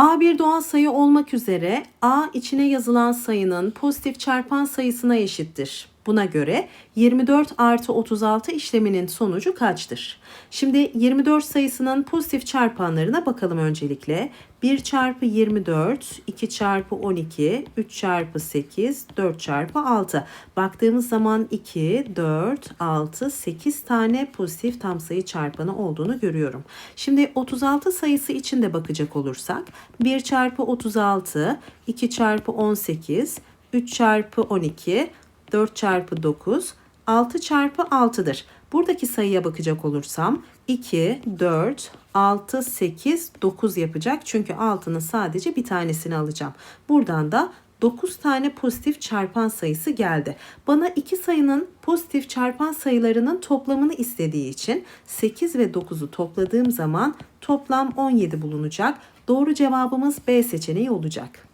A bir doğal sayı olmak üzere A içine yazılan sayının pozitif çarpan sayısına eşittir. Buna göre 24 artı 36 işleminin sonucu kaçtır? Şimdi 24 sayısının pozitif çarpanlarına bakalım öncelikle. 1 çarpı 24, 2 çarpı 12, 3 çarpı 8, 4 çarpı 6. Baktığımız zaman 2, 4, 6, 8 tane pozitif tam sayı çarpanı olduğunu görüyorum. Şimdi 36 sayısı için de bakacak olursak 1 çarpı 36, 2 çarpı 18, 3 çarpı 12, 4 çarpı 9, 6 çarpı 6'dır. Buradaki sayıya bakacak olursam 2, 4, 6, 8, 9 yapacak. Çünkü 6'nın sadece bir tanesini alacağım. Buradan da 9 tane pozitif çarpan sayısı geldi. Bana iki sayının pozitif çarpan sayılarının toplamını istediği için 8 ve 9'u topladığım zaman toplam 17 bulunacak. Doğru cevabımız B seçeneği olacak.